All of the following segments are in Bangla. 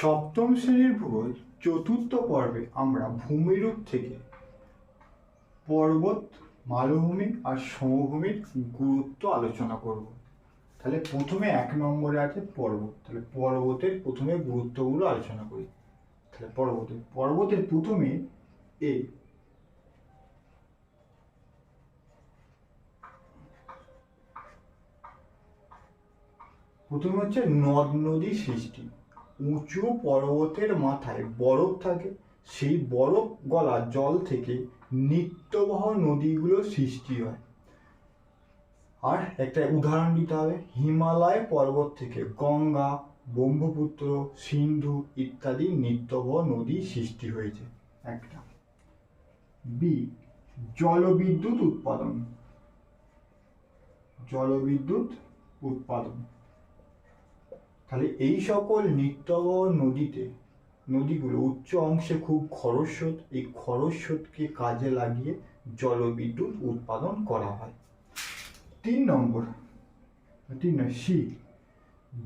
সপ্তম শ্রেণির ভূগোল চতুর্থ পর্বে আমরা ভূমিরূপ থেকে পর্বত, মালভূমি আর সমভূমির গুরুত্ব আলোচনা করব। তাহলে প্রথমে এক নম্বরে আছে পর্বত। তাহলে পর্বতের প্রথমে গুরুত্বগুলো আলোচনা করি। তাহলে পর্বতের পর্বতের প্রথমে এ প্রথমে হচ্ছে নদ নদী সৃষ্টি। উঁচু পর্বতের মাথায় বরফ থাকে। সেই বরফ গলা জল থেকে নিত্যবহ নদীগুলো সৃষ্টি হয়। আর একটা উদাহরণ দিতে হবে। হিমালয় পর্বত থেকে গঙ্গা, ব্রহ্মপুত্র, সিন্ধু ইত্যাদি নিত্যবহ নদী সৃষ্টি হয়েছে। একটা। বি, জলবিদ্যুৎ উৎপাদন। জলবিদ্যুৎ উৎপাদন। তাহলে এই সকল নিত্যবহ নদীতে, নদীগুলো উচ্চ অংশে খুব খরস্রোত, এই খরস্রোতকে কাজে লাগিয়ে জলবিদ্যুৎ উৎপাদন করা হয়। তিন নম্বর, তিন সি,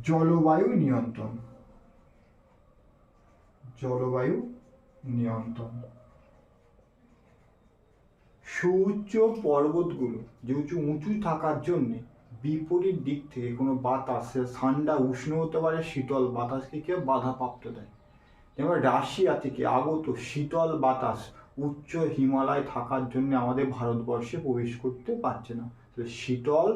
জলবায়ু নিয়ন্ত্রণ। জলবায়ু নিয়ন্ত্রণ। সুউচ্চ পর্বতগুলো যে উঁচু উঁচু থাকার জন্যে বিপরীত দিক থেকে কোনো বাতাস ঠান্ডা, উষ্ণ হতে পারে, শীতল বাতাসকে কেউ বাধাপ্রাপ্ত দেয় যেমন রাশিয়া থেকে আগত শীতল বাতাস উচ্চ হিমালয় থাকার জন্য আমাদের ভারতবর্ষে প্রবেশ করতে পারছে না। শীতল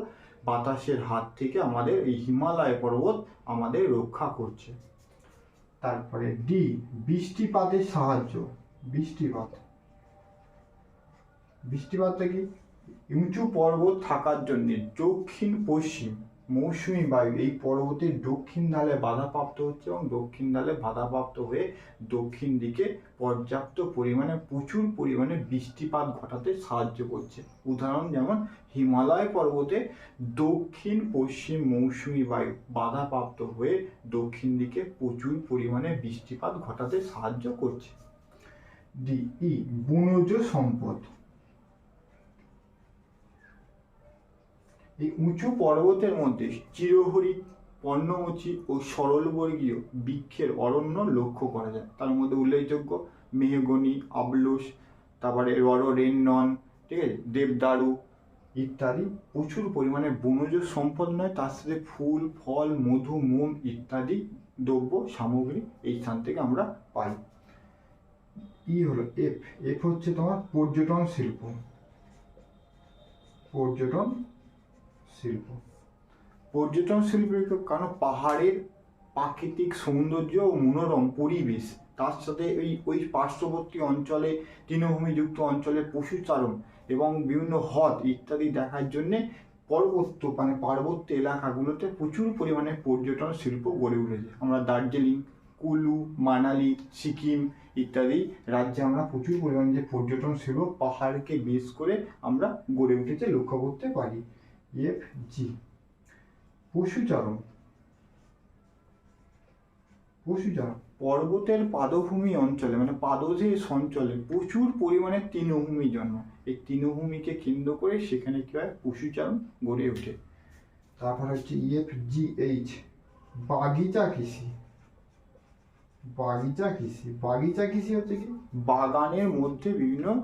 বাতাসের হাত থেকে আমাদের এই হিমালয় পর্বত আমাদের রক্ষা করছে। তারপরে ডি, বৃষ্টিপাতের সাহায্য। বৃষ্টিপাত। বৃষ্টিপাতটা কি? উঁচু পর্বত থাকার জন্য দক্ষিণ, পশ্চিম, মৌসুমী বায়ু এই পর্বতের দক্ষিণ ঢালে বাধাপ্রাপ্ত হচ্ছে এবং দক্ষিণ ঢালে বাধাপ্রাপ্ত হয়ে দক্ষিণ দিকে পর্যাপ্ত পরিমাণে, প্রচুর পরিমাণে বৃষ্টিপাত ঘটাতে সাহায্য করছে। উদাহরণ যেমন, হিমালয় পর্বতে দক্ষিণ, পশ্চিম মৌসুমী বায়ু বাধাপ্রাপ্ত হয়ে দক্ষিণ দিকে প্রচুর পরিমাণে বৃষ্টিপাত ঘটাতে সাহায্য করছে। ডি, ই, বনজ সম্পদ। এই উঁচু পর্বতের মধ্যে চিরহরিৎ পর্ণমোচী ও সরলবর্গীয় বৃক্ষের অরণ্য লক্ষ্য করা যায়। তার মধ্যে উল্লেখযোগ্য মেহগনি আবলুস তারপরে রডোডেন্ডন ঠিক আছে, দেবদারু ইত্যাদি। প্রচুর পরিমাণে বনজ সম্পদ নয়, তার সাথে ফুল, ফল, মধু, মোম ইত্যাদি দ্রব্য সামগ্রী এই স্থান থেকে আমরা পাই। ই হলো এফ। এফ হচ্ছে তোমার পর্যটন শিল্প। পর্যটন শিল্প। পর্যটন শিল্পের কারণ পাহাড়ের প্রাকৃতিক সৌন্দর্য ও মনোরম পরিবেশ, তার সাথে ওই ওই পার্শ্ববর্তী অঞ্চলে তৃণভূমিযুক্ত অঞ্চলে পশুচারণ এবং বিভিন্ন হ্রদ ইত্যাদি দেখার জন্যে পর্বত্য মানে পার্বত্য এলাকাগুলোতে প্রচুর পরিমাণে পর্যটন শিল্প গড়ে উঠেছে। আমরা দার্জিলিং, কুলু, মানালি, সিকিম ইত্যাদি রাজ্যে আমরা প্রচুর পরিমাণে যে পর্যটন শিল্প পাহাড়কে বেস করে আমরা গড়ে উঠেছে লক্ষ্য করতে পারি। এফ জি পশুচারণ। পশুচারণ। পর্বতের পাদভূমি অঞ্চলে মানে পাদদেশ অঞ্চলে প্রচুর পরিমাণে তৃণভূমি জন্ম। এই তৃণভূমিকে কেন্দ্র করে সেখানে কি হয়? পশুচারণ গড়ে ওঠে। তারপর হচ্ছে ইএফ জি এইচ বাগিচা কৃষি। বাগিচা কৃষি। বাগিচা কৃষি হচ্ছে কি? বাগানের মধ্যে বিভিন্ন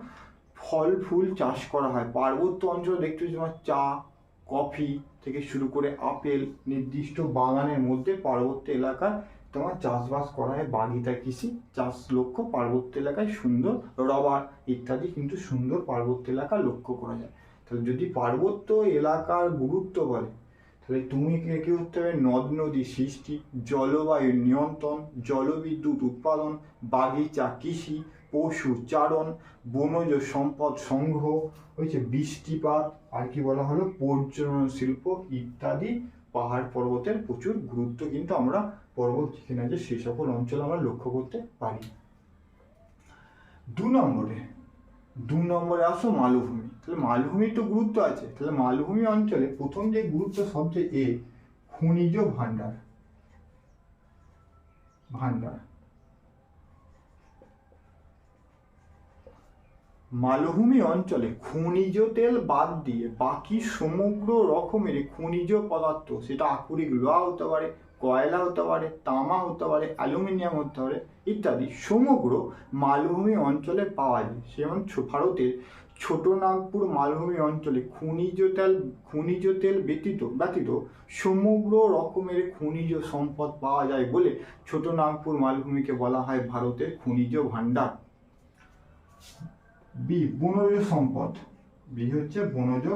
ফল ফুল চাষ করা হয়। পার্বত্য অঞ্চলে দেখতে তোমার চা কফি থেকে শুরু করে আপেল নির্দিষ্ট বাগানের মধ্যে পার্বত্য এলাকায় তোমার চাষবাস করা হয় বাগিচা কৃষি, চাষ লক্ষ্য পার্বত্য এলাকায় সুন্দর রবার ইত্যাদি কিন্তু সুন্দর পার্বত্য এলাকা লক্ষ্য করা যায়। তাহলে যদি পার্বত্য এলাকার গুরুত্ব বলে, তাহলে তুমি কি কি করতে হবে? নদ নদী সৃষ্টি, জলবায়ু নিয়ন্ত্রণ, জলবিদ্যুৎ উৎপাদন, বাগিচা কৃষি পশু, চারণ, বনজ সম্পদ সংগ্রহ হয়েছে বৃষ্টিপাত, আর কি বলা হলো? পর্যটন শিল্প ইত্যাদি। পাহাড় পর্বতের প্রচুর গুরুত্ব কিন্তু আমরা পর্বত যেখানে আছে সেই সকল অঞ্চল আমরা লক্ষ্য করতে পারি। দু নম্বরে দু নম্বরে আসো মালভূমি। তাহলে মালভূমির তো গুরুত্ব আছে। তাহলে মালভূমি অঞ্চলে প্রথম যে গুরুত্ব সবচেয়ে এ, খনিজ ভাণ্ডার। ভাণ্ডার। মালভূমি অঞ্চলে খনিজ তেল বাদ দিয়ে বাকি সমগ্র রকমের খনিজ পদার্থ, সেটা আকরিক লোহা হতে পারে, কয়লা হতে পারে, তামা হতে পারে, অ্যালুমিনিয়াম হতে পারে ইত্যাদি সমগ্র মালভূমি অঞ্চলে পাওয়া যায়। যেমন ভারতের ছোট নাগপুর মালভূমি অঞ্চলে খনিজ তেল খনিজ তেল ব্যতীত ব্যতীত সমগ্র রকমের খনিজ সম্পদ পাওয়া যায় বলে ছোট নাগপুর মালভূমিকে বলা হয় ভারতের খনিজ ভাণ্ডার। বি বনজ সম্পদ। বি হচ্ছে বনজ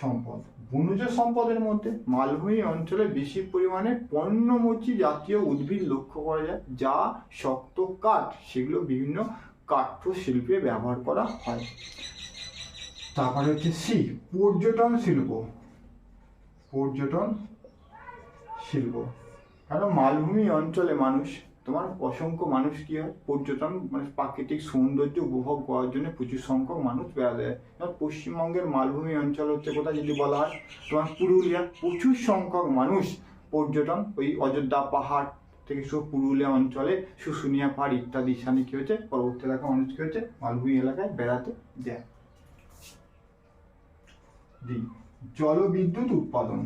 সম্পদ। বনজ সম্পদের মধ্যে মালভূমি অঞ্চলে বেশি পরিমাণে পণ্যমোচী জাতীয় উদ্ভিদ লক্ষ্য করা যায়, যা শক্ত কাঠ, সেগুলো বিভিন্ন কাঠ্য শিল্পে ব্যবহার করা হয়। তারপরে হচ্ছে সি পর্যটন শিল্প। পর্যটন শিল্প। কারণ মালভূমি অঞ্চলে মানুষ তোমার অসংখ্য মানুষ কি হয়? পর্যটন মানে প্রাকৃতিক সৌন্দর্য উপভোগ করার জন্য প্রচুর সংখ্যক মানুষ বেড়াতে যায়। পশ্চিমবঙ্গের মালভূমি অঞ্চল হচ্ছে কোথায় যদি বলা হয়, তোমার পুরুলিয়া, প্রচুর সংখ্যক মানুষ পর্যটন ওই অযোধ্যা পাহাড় থেকে শুরু পুরুলিয়া অঞ্চলে, শুশুনিয়া পাহাড় ইত্যাদি স্থানে কি হচ্ছে? পরবর্তী এলাকা মানুষ কি হচ্ছে? মালভূমি এলাকায় বেড়াতে যায়। জলবিদ্যুৎ উৎপাদন।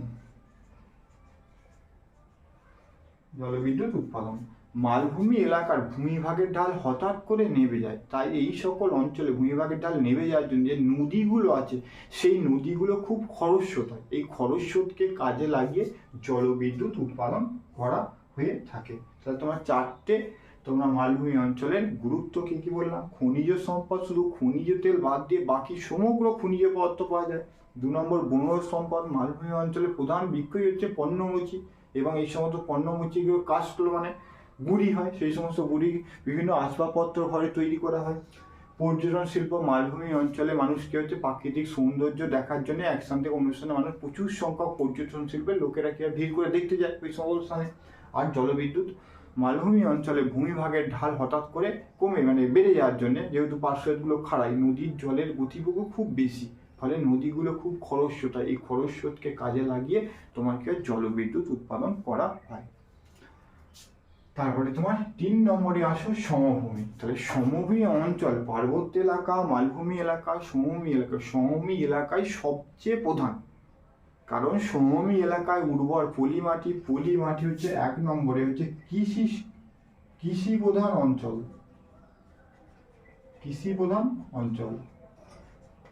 জলবিদ্যুৎ উৎপাদন। মালভূমি এলাকার ভূমিভাগের ঢাল হঠাৎ করে নেমে যায়। তাই এই সকল অঞ্চলে ভূমিভাগের ঢাল নেমে যাওয়ার জন্য যে নদীগুলো আছে, সেই নদীগুলো খুব খরস্রোত হয় এই খরস্রোতকে কাজে লাগিয়ে জলবিদ্যুৎ উৎপাদন করা হয়ে থাকে। তাহলে তোমার চারটে তোমরা মালভূমি অঞ্চলের গুরুত্ব কি কি বললাম? খনিজ সম্পদ, শুধু খনিজ তেল বাদ দিয়ে বাকি সমগ্র খনিজ পদার্থ পাওয়া যায়। দু নম্বর বনজ সম্পদ, মালভূমি অঞ্চলের প্রধান বিক্রয় হচ্ছে পণ্যমুচি এবং এই সমস্ত পণ্যমুচিগুলো কাজগুলো মানে গুড়ি হয়, সেই সমস্ত গুড়ি বিভিন্ন আসবাবপত্র ঘরে তৈরি করা হয়। পর্যটন শিল্প মালভূমি অঞ্চলে মানুষ কি হচ্ছে প্রাকৃতিক সৌন্দর্য দেখার জন্য এক স্থান থেকে অন্য স্থানে মানুষ প্রচুর সংখ্যক পর্যটন শিল্পের লোকেরা কি ভিড় করে দেখতে যায় ওই সকল স্থানে। আর জলবিদ্যুৎ, মালভূমি অঞ্চলে ভূমিভাগের ঢাল হঠাৎ করে কমে মানে বেড়ে যাওয়ার জন্য যেহেতু পার্শ্বগুলো খাড়াই, নদীর জলের গতিবেগও খুব বেশি। ফলে নদীগুলো খুব খরস্রোত, এই খরস্রোতকে কাজে লাগিয়ে তোমাকে জলবিদ্যুৎ উৎপাদন করা হয়। তারপরে তোমার তিন নম্বরে আসো সমভূমি। তাহলে সমভূমি অঞ্চল, পার্বত্য এলাকা, মালভূমি এলাকা, সমভূমি এলাকা। সমভূমি এলাকায় সবচেয়ে প্রধান। কারণ সমভূমি এলাকায় উর্বর পলি মাটি পলি মাটি হচ্ছে এক নম্বরে হচ্ছে কৃষি কৃষি প্রধান অঞ্চল। কৃষি প্রধান অঞ্চল।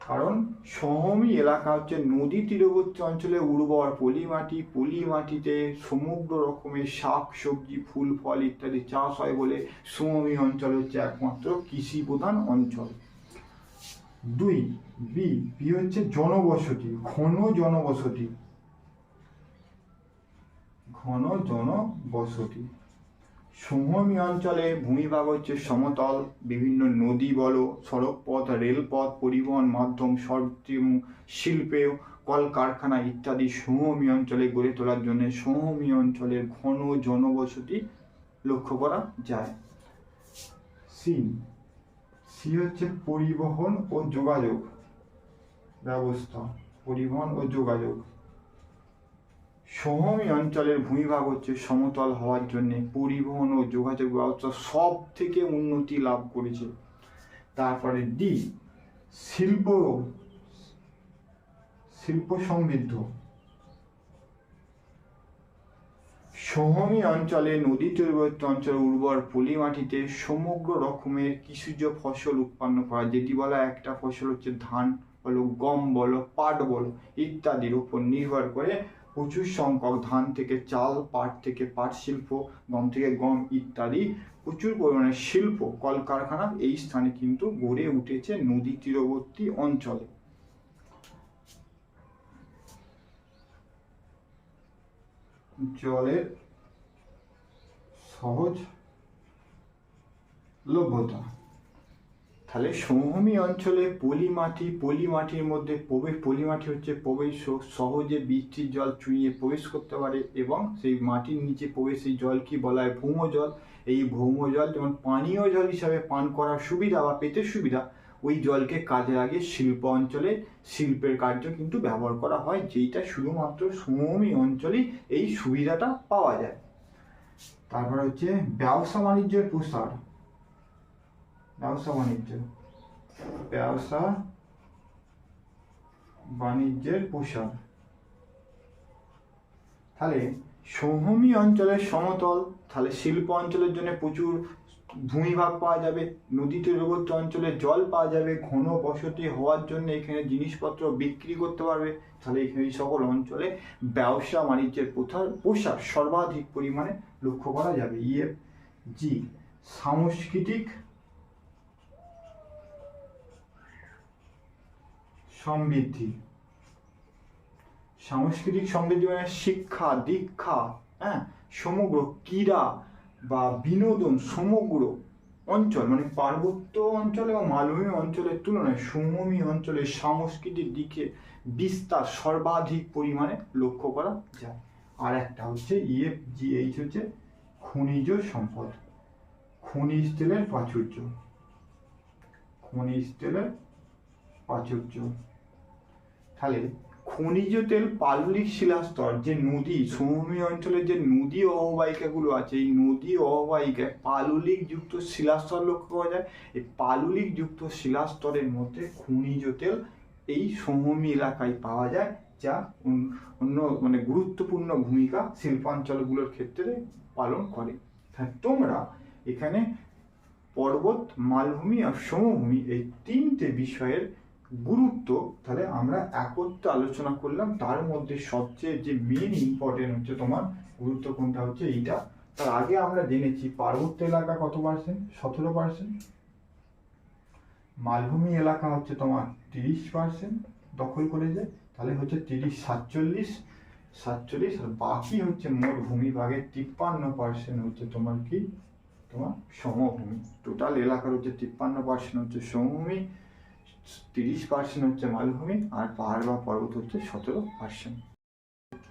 কারণ সমভূমি এলাকা হচ্ছে নদী তীরবর্তী অঞ্চলে উর্বর পলি মাটি পলি মাটিতে সমগ্র রকমের শাক, সবজি, ফুল, ফল ইত্যাদি চাষ হয় বলে সমভূমি অঞ্চল হচ্ছে একমাত্র কৃষি প্রধান অঞ্চল। দুই, বি বি হচ্ছে জনবসতি, ঘন জনবসতি। ঘন জনবসতি। সমভূমি অঞ্চলে ভূমিভাগ হচ্ছে সমতল, বিভিন্ন নদী বলো, সড়কপথ, রেলপথ, পরিবহন মাধ্যম সব শিল্পে কলকারখানা ইত্যাদি সমভূমি অঞ্চলে গড়ে তোলার জন্য সমভূমি অঞ্চলের ঘন জনবসতি লক্ষ্য করা যায়। সি সি হচ্ছে পরিবহন ও যোগাযোগ ব্যবস্থা। পরিবহন ও যোগাযোগ। সমভূমি অঞ্চলের ভূমিভাগ হচ্ছে সমতল হওয়ার জন্য পরিবহন ও যোগাযোগ ব্যবস্থা সব থেকে উন্নতি লাভ করেছে। তারপরে ডি শিল্প শিল্প সমৃদ্ধ। সমভূমি অঞ্চলে নদী তীরবর্তী অঞ্চলে উর্বর পলি মাটিতে সমগ্র রকমের কৃষিজ ফসল উৎপন্ন করা যেটি বলা একটা ফসল হচ্ছে ধান বলো, গম বলো, পাট বলো ইত্যাদির উপর নির্ভর করে প্রচুর সংখ্যক ধান থেকে চাল, পাট থেকে পাট শিল্প, গম থেকে গম ইত্যাদি প্রচুর পরিমাণে শিল্প কলকারখানা এই স্থানে কিন্তু গড়ে উঠেছে নদী তীরবর্তী অঞ্চলে। জলের সহজ লভ্যতা। তাহলে সমভূমি অঞ্চলে পলি মাটি পলি মাটির মধ্যে প্রবেশ পলি মাটি হচ্ছে প্রবেশ সহজে বৃষ্টির জল চুইয়ে প্রবেশ করতে পারে এবং সেই মাটির নিচে প্রবেশ সেই জল কি বলা হয়? ভৌম জল এই ভৌম জল যেমন পানীয় জল হিসাবে পান করার সুবিধা বা পেতে সুবিধা, ওই জলকে কাজে লাগিয়ে শিল্প অঞ্চলে শিল্পের কার্য কিন্তু ব্যবহার করা হয়, যেইটা শুধুমাত্র সমভূমি অঞ্চলেই এই সুবিধাটা পাওয়া যায়। তারপর হচ্ছে ব্যবসা বাণিজ্যের প্রসার। ব্যবসা বাণিজ্য। ব্যবসা বাণিজ্যের প্রসার তাহলে সমভূমি অঞ্চলের সমতল, তাহলে শিল্প অঞ্চলের জন্য প্রচুর ভূমিভাগ পাওয়া যাবে, নদী তীরবর্তী অঞ্চলে জল পাওয়া যাবে, ঘন বসতি হওয়ার জন্য এখানে জিনিসপত্র বিক্রি করতে পারবে। তাহলে এখানে এই সকল অঞ্চলে ব্যবসা বাণিজ্যের প্রথার প্রসার সর্বাধিক পরিমাণে লক্ষ্য করা যাবে। ইয়ে জি সাংস্কৃতিক সমৃদ্ধি। সাংস্কৃতিক সমৃদ্ধি মানে শিক্ষা, দীক্ষা হ্যাঁ? সমগ্র ক্রীড়া বা বিনোদন সমগ্র অঞ্চল মানে পার্বত্য অঞ্চল এবং মালভূমি অঞ্চলের তুলনায় সমভূমি অঞ্চলের সাংস্কৃতিক দিকে বিস্তার সর্বাধিক পরিমাণে লক্ষ্য করা যায়। আর একটা হচ্ছে ইএফ জিএইচ হচ্ছে খনিজ সম্পদ। খনিজ তেলের প্রাচুর্য। খনিজ তেলের প্রাচুর্য। তাহলে খনিজ তেল পাললিক শিলাস্তর যে নদী, সমভূমি অঞ্চলের যে নদী অববাহিকাগুলো আছে, এই নদী অববাহিকায় পাললিক যুক্ত শিলাস্তর লক্ষ্য করা যায়। এই পাললিক যুক্ত শিলাস্তরের মধ্যে খনিজ তেল এই সমভূমি এলাকায় পাওয়া যায়, যা অন- অন্য মানে গুরুত্বপূর্ণ ভূমিকা শিল্পাঞ্চলগুলোর ক্ষেত্রে পালন করে। হ্যাঁ তোমরা এখানে পর্বত, মালভূমি আর সমভূমি এই তিনটে বিষয়ের গুরুত্ব, তাহলে আমরা একত্রে আলোচনা করলাম, তার মধ্যে সবচেয়ে যে মেন ইম্পর্টেন্ট হচ্ছে তোমার গুরুত্ব কোনটা হচ্ছে এইটা। তার আগে আমরা জেনেছি, পার্বত্য এলাকা কত পার্সেন্ট সতেরো পার্সেন্ট মালভূমি এলাকা হচ্ছে তোমার তিরিশ পার্সেন্ট দখল করেছে, তাহলে হচ্ছে তিরিশ সাতচল্লিশ। সাতচল্লিশ আর বাকি হচ্ছে মোট ভূমিভাগের তিপ্পান্ন পার্সেন্ট হচ্ছে তোমার কি? তোমার সমভূমি। টোটাল এলাকার হচ্ছে তিপ্পান্ন পার্সেন্ট হচ্ছে সমভূমি। তিরিশ পার্সেন্ট হচ্ছে মালভূমি আর পাহাড় বা পর্বত হচ্ছে সতেরো পার্সেন্ট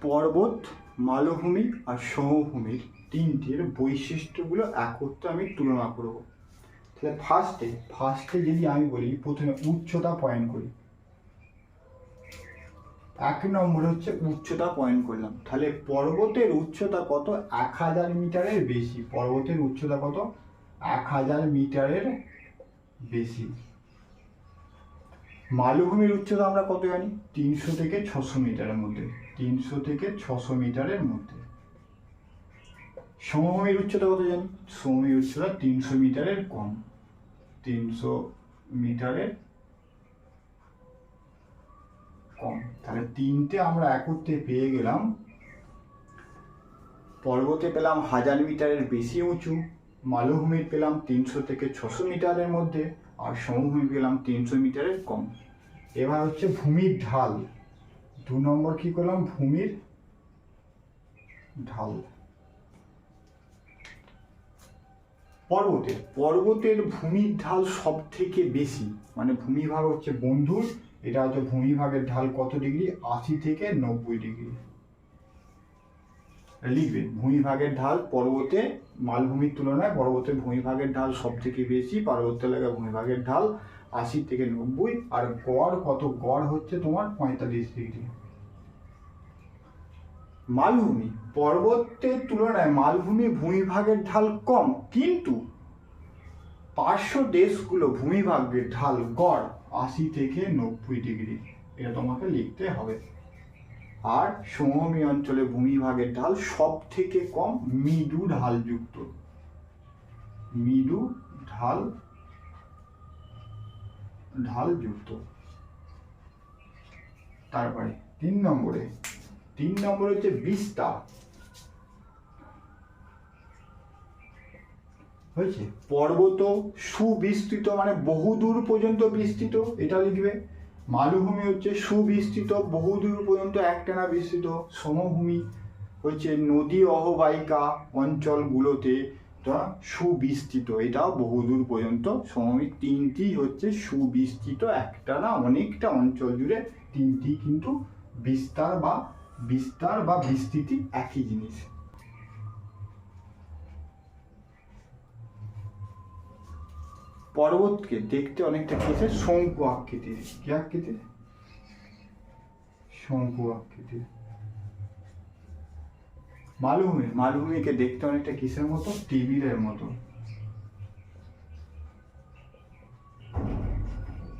পর্বত, মালভূমি আর সমভূমির তিনটির বৈশিষ্ট্যগুলো একত্রে আমি তুলনা করব। তাহলে ফার্স্টে ফার্স্টে যদি আমি বলি, প্রথমে উচ্চতা পয়েন্ট করি। এক নম্বর হচ্ছে উচ্চতা পয়েন্ট করলাম। তাহলে পর্বতের উচ্চতা কত? এক হাজার মিটারের বেশি। পর্বতের উচ্চতা কত? এক হাজার মিটারের বেশি। মালভূমির উচ্চতা আমরা কত জানি? তিনশো থেকে ছশো মিটারের মধ্যে। তিনশো থেকে ছশো মিটারের মধ্যে। সমভূমির উচ্চতা কত জানি? সমভূমির উচ্চতা তিনশো মিটারের কম। তিনশো মিটারের কম। তাহলে তিনটে আমরা একত্রে পেয়ে গেলাম। পর্বতে পেলাম হাজার মিটারের বেশি উঁচু। মালভূমির পেলাম তিনশো থেকে ছশো মিটারের মধ্যে। আর সমভূমি পেলাম তিনশো মিটারের কম। এবার হচ্ছে ভূমির ঢাল। দু নম্বর কি করলাম? ভূমির ঢাল। পর্বতে পর্বতের ভূমির ঢাল সব থেকে বেশি। মানে ভূমিভাগ হচ্ছে বন্ধুর, এটা হচ্ছে ভূমিভাগের ঢাল কত ডিগ্রি? আশি থেকে নব্বই ডিগ্রি। লিখবে ভূমিভাগের ঢাল পর্বতে মালভূমির তুলনায় পর্বতে ভূমিভাগের ঢাল সব থেকে বেশি, পার্বত্য এলাকায় ভূমিভাগের ঢাল আশি থেকে নব্বই, আর গড়, কত গড় হচ্ছে তোমার পঁয়তাল্লিশ ডিগ্রি। মালভূমি, পর্বতের তুলনায় মালভূমি ভূমিভাগের ঢাল কম, কিন্তু পার্শ্ব দেশগুলো ভূমিভাগের ঢাল গড় আশি থেকে নব্বই ডিগ্রি। এটা তোমাকে লিখতে হবে। আর সমভূমি অঞ্চলে ভূমিভাগের ঢাল সব থেকে কম মৃদু ঢালযুক্ত। মৃদু ঢাল, ঢালযুক্ত। তারপরে তিন নম্বরে তিন নম্বরে হচ্ছে বিস্তার। হয়েছে? পর্বত সুবিস্তৃত মানে বহুদূর পর্যন্ত বিস্তৃত, এটা লিখবে। মালভূমি হচ্ছে সুবিস্তৃত বহুদূর পর্যন্ত একটানা বিস্তৃত সমভূমি হচ্ছে নদী অববাহিকা অঞ্চলগুলোতে সুবিস্তৃত। এটা বহুদূর পর্যন্ত সমভূমি। তিনটি হচ্ছে সুবিস্তৃত, একটানা অনেকটা অঞ্চল জুড়ে তিনটি কিন্তু বিস্তার বা বিস্তার বা বিস্তৃতি একই জিনিস। পর্বতকে দেখতে অনেকটা কিসের শঙ্কু আকৃতির। কি আকৃতির? শঙ্কু আকৃতির। মালভূমি। মালভূমিকে দেখতে অনেকটা কিসের মতো? টেবিলের মতো।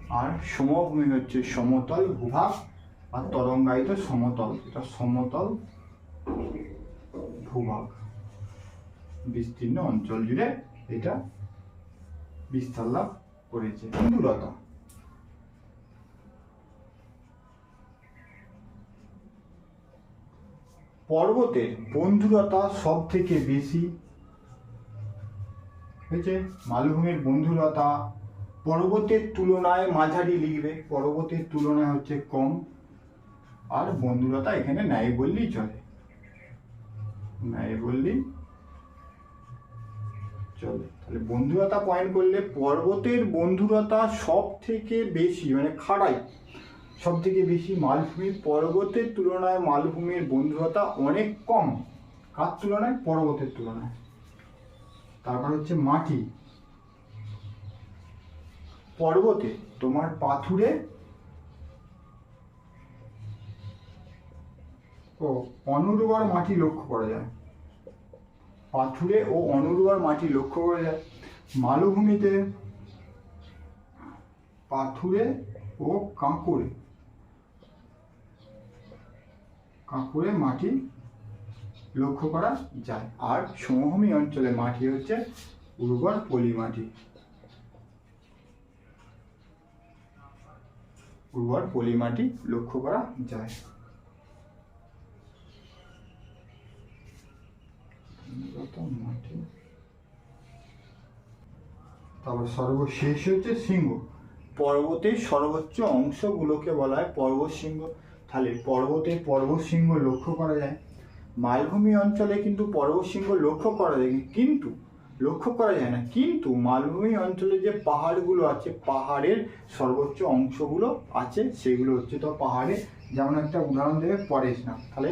আর সমভূমি হচ্ছে সমতল ভূভাগ আর তরঙ্গায়িত সমতল। এটা সমতল ভূভাগ। বিস্তীর্ণ অঞ্চল জুড়ে এটা বিস্তার লাভ করেছে। বন্ধুলতা পর্বতের বন্ধুরতা সব থেকে বেশি হয়েছে? মালভূমির বন্ধুরতা পর্বতের তুলনায় মাঝারি লিখবে। পর্বতের তুলনায় হচ্ছে কম। আর বন্ধুরতা এখানে নাই বললেই চলে। নাই বললেই চলে। তাহলে বন্ধুরতা পয়েন্ট করলে পর্বতের বন্ধুরতা সব থেকে বেশি মানে খাড়াই সব থেকে বেশি মালভূমি পর্বতের তুলনায় মালভূমির বন্ধুরতা অনেক কম। কার তুলনায়? পর্বতের তুলনায়। তারপর হচ্ছে মাটি। পর্বতে তোমার পাথুরে ও অনুর্বর মাটি লক্ষ্য করা যায়। পাথুরে ও অনুর্বর মাটি লক্ষ্য করা যায়। মালভূমিতে পাথুরে ও কাঁকুড়ে। কাঁকুড়ে মাটি লক্ষ্য করা যায়। আর সমভূমি অঞ্চলে মাটি হচ্ছে উর্বর পলি মাটি উর্বর পলি মাটি লক্ষ্য করা যায়। তারপর সর্বশেষ হচ্ছে সিংহ। পর্বতের সর্বোচ্চ অংশগুলোকে বলা হয় পর্বত সিংহ তাহলে পর্বতে পর্বত সিংহ লক্ষ্য করা যায়। মালভূমি অঞ্চলে কিন্তু পর্বত সিংহ লক্ষ্য করা যায় কিন্তু লক্ষ্য করা যায় না। কিন্তু মালভূমি অঞ্চলে যে পাহাড়গুলো আছে, পাহাড়ের সর্বোচ্চ অংশগুলো আছে, সেগুলো হচ্ছে তো পাহাড়ে। যেমন একটা উদাহরণ দেবে পরেশ না তাহলে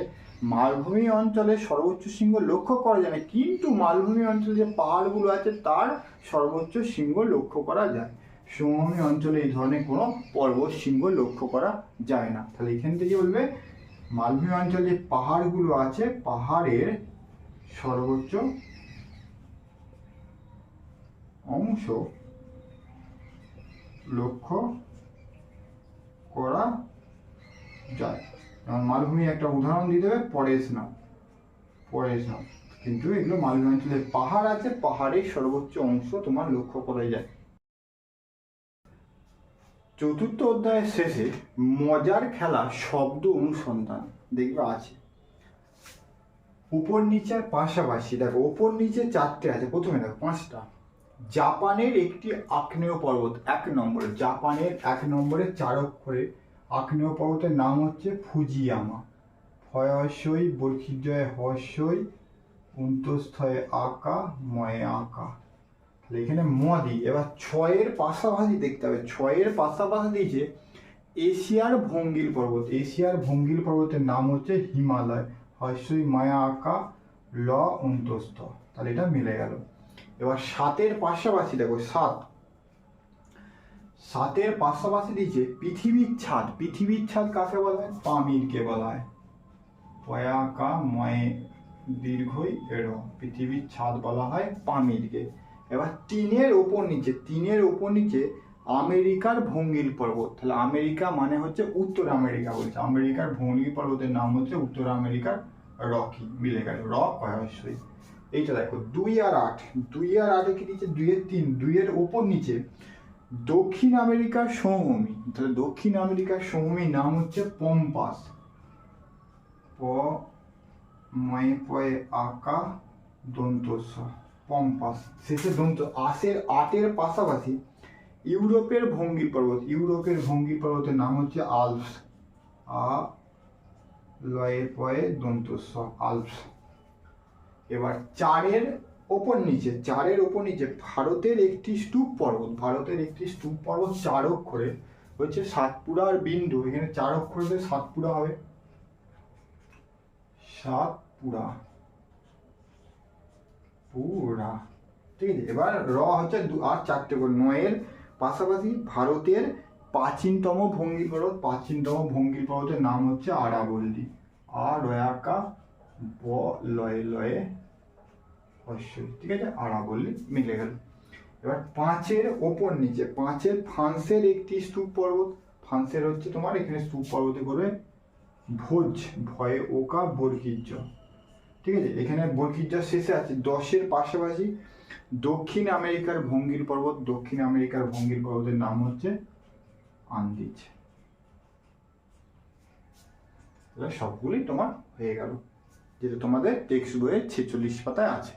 মালভূমি অঞ্চলে সর্বোচ্চ শৃঙ্গ লক্ষ্য করা যায় না, কিন্তু মালভূমি অঞ্চলে যে পাহাড়গুলো আছে, তার সর্বোচ্চ শৃঙ্গ লক্ষ্য করা যায়। সমভূমি অঞ্চলে এই ধরনের কোনো পর্বত শৃঙ্গ লক্ষ্য করা যায় না। তাহলে এখান থেকে বলবে, মালভূমি অঞ্চলে যে পাহাড়গুলো আছে, পাহাড়ের সর্বোচ্চ অংশ লক্ষ্য করা যায়। মালভূমি একটা উদাহরণ দিয়ে দেবে, পরেশ নাম পরেশ নাম কিন্তু এগুলো মালভূমি অঞ্চলে পাহাড় আছে, পাহাড়ের সর্বোচ্চ অংশ তোমার লক্ষ্য করা যায়। চতুর্থ অধ্যায়ের শেষে মজার খেলা শব্দ অনুসন্ধান, দেখবে আছে। উপর নিচের পাশাপাশি, দেখো, উপর নিচে চারটে আছে, প্রথমে দেখো, পাঁচটা। জাপানের একটি আগ্নেয় পর্বত, এক নম্বরে, জাপানের এক নম্বরে চার অক্ষরে আগ্নেয় পর্বতের নাম হচ্ছে ফুজিয়ামা। ফয়সই বর্ষিজয় হর্ষই উন্তস্থয়ে আঁকা, ময়ে আঁকা। তাহলে এখানে ম দিই। এবার ছয়ের পাশাপাশি দেখতে হবে। ছয়ের পাশাপাশি দিয়েছে এশিয়ার ভঙ্গিল পর্বত। এশিয়ার ভঙ্গিল পর্বতের নাম হচ্ছে হিমালয়। হর্ষই মায়া আঁকা, ল উন্তস্থ তাহলে এটা মিলে গেল। এবার সাতের পাশাপাশি দেখো, সাত। সাতের পাশাপাশি দিয়েছে পৃথিবীর ছাদ। পৃথিবীর ছাদ কাকে বলা হয়? পামিরকে বলা হয়। পয়াকা ময়ে দীর্ঘই এড় পৃথিবীর ছাদ বলা হয় পামিরকে। এবার তিনের ওপর নিচে, তিনের ওপর নিচে আমেরিকার ভঙ্গিল পর্বত। তাহলে আমেরিকা মানে হচ্ছে উত্তর আমেরিকা বলছে। আমেরিকার ভঙ্গিল পর্বতের নাম হচ্ছে উত্তর আমেরিকার রকি। মিলে গেল রক অবশ্যই এইটা দেখো, দুই আর আট। দুই আর আটে কি দিচ্ছে দুইয়ের তিন। দুইয়ের ওপর নিচে দক্ষিণ আমেরিকার সমভূমি, তাহলে দক্ষিণ আমেরিকার সমভূমির নাম হচ্ছে পম্পাস। প ময়ে পয়ে, আকা দন্ত স পম্পাস। শেষে দন্ত, আশের আটের পাশাপাশি ইউরোপের ভঙ্গি পর্বত ইউরোপের ভঙ্গি পর্বতের নাম হচ্ছে আলপস। আ, লয়ে, পয়ে দন্ত আলপস। এবার চারের ওপর নিচে, চারের ওপর নিচে, ভারতের একটি স্তূপ পর্বত, ভারতের একটি স্তূপ পর্বত চার অক্ষরে হচ্ছে সাতপুরা আর বিন্দু, এখানে চার অক্ষরে সাতপুরা হবে। সাতপুরা। পুরা। ঠিক আছে, এবার র হচ্ছে আর চারটে করে, নয়ের পাশাপাশি ভারতের প্রাচীনতম ভঙ্গি পর্বত, প্রাচীনতম ভঙ্গি পর্বতের নাম হচ্ছে আরাবল্লী। আ রয়াকা ব লয়ে লয়ে অবশ্যই। ঠিক আছে? আরাবল্লী মিলে গেল। এবার পাঁচের ওপর নিচে, পাঁচের ফ্রান্সের একটি স্তূপ পর্বত ফ্রান্সের হচ্ছে তোমার এখানে স্তূপ পর্বতে করবে ভোজ, ভয়ে ওকা বর্গীর্য। ঠিক আছে? এখানে বৈচিত্র্য শেষে আছে, দশের পাশাপাশি দক্ষিণ আমেরিকার ভঙ্গির পর্বত, দক্ষিণ আমেরিকার ভঙ্গির পর্বতের নাম হচ্ছে আন্দিজ। এবার সবগুলোই তোমার হয়ে গেল, যেটা তোমাদের টেক্সট বইয়ের ছেচল্লিশ পাতায় আছে।